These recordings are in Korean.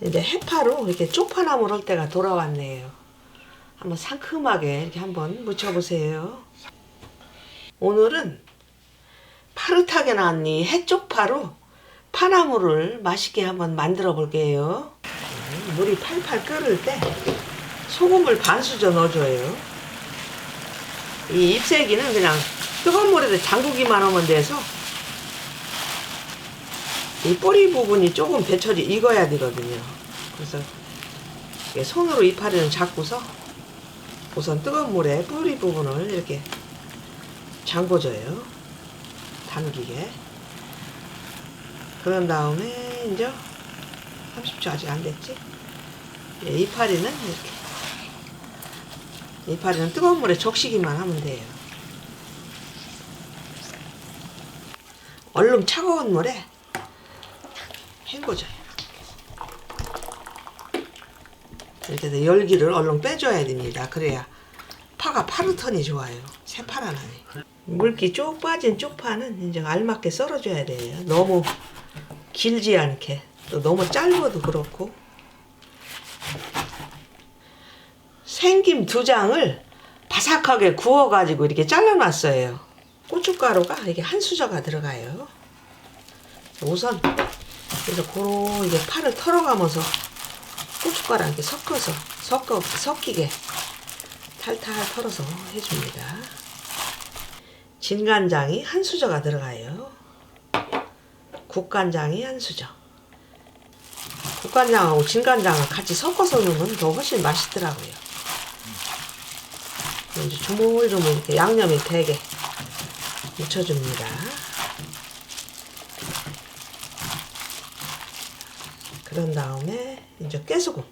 이제 해파로 이렇게 쪽파나물 할 때가 돌아왔네요. 한번 상큼하게 이렇게 한번 무쳐보세요. 오늘은 파릇하게 이 해쪽파로 파나물을 맛있게 한번 만들어 볼게요. 음, 물이 팔팔 끓을 때 소금을 반 수저 넣어줘요. 이 잎새기는 그냥 뜨거운 물에 잠그기만 하면 돼서 이 뿌리 부분이 조금 배철이 익어야 되거든요. 그래서 손으로 이파리는 잡고서 우선 뜨거운 물에 뿌리 부분을 이렇게 잠궈줘요. 담기게. 그런 다음에 이제 30초 아직 안 됐지? 예, 이파리는 이렇게 이파리는 뜨거운 물에 적시기만 하면 돼요. 얼른 차가운 물에 헹궈줘요. 이렇게 해서 열기를 얼른 빼줘야 됩니다. 그래야 파가 파르턴이 좋아요. 새파란하니. 물기 쭉 빠진 쪽파는 이제 알맞게 썰어줘야 돼요. 너무 길지 않게. 또 너무 짧아도 그렇고. 생김 두 장을 바삭하게 구워가지고 이렇게 잘라놨어요. 고춧가루가 이게 한 수저가 들어가요. 우선 그래서 고로 이게 파를 털어가면서 고춧가루 이렇게 섞어서 섞어 섞이게 탈탈 털어서 해줍니다. 진간장이 한 수저가 들어가요. 국간장이 한 수저. 국간장하고 진간장을 같이 섞어서 넣으면 더 훨씬 맛있더라고요. 이제 주물주물 이렇게 양념이 되게 묻혀줍니다. 그런 다음에 이제 깨소금.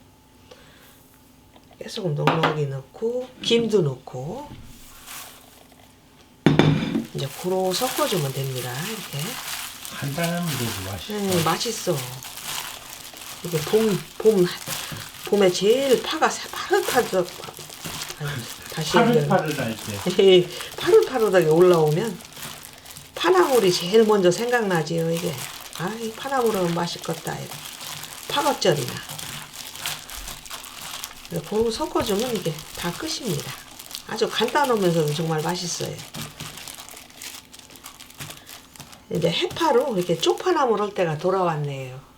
깨소금 넉넉히 넣고 김도 넣고 이제 고로 섞어주면 됩니다. 이렇게. 간단한 데도 맛있어. 네, 맛있어. 이게 봄, 봄, 봄에 제일 파가 파릇파릇, 다시. 파릇파릇할 때. 파릇파릇하게 올라오면 파나물이 제일 먼저 생각나지요, 이게. 아이, 파나물은 맛있겠다. 이거. 파겉절이나. 고루 섞어주면 이게 다 끝입니다. 아주 간단하면서도 정말 맛있어요. 이제 해파로 이렇게 쪽파나물 할 때가 돌아왔네요.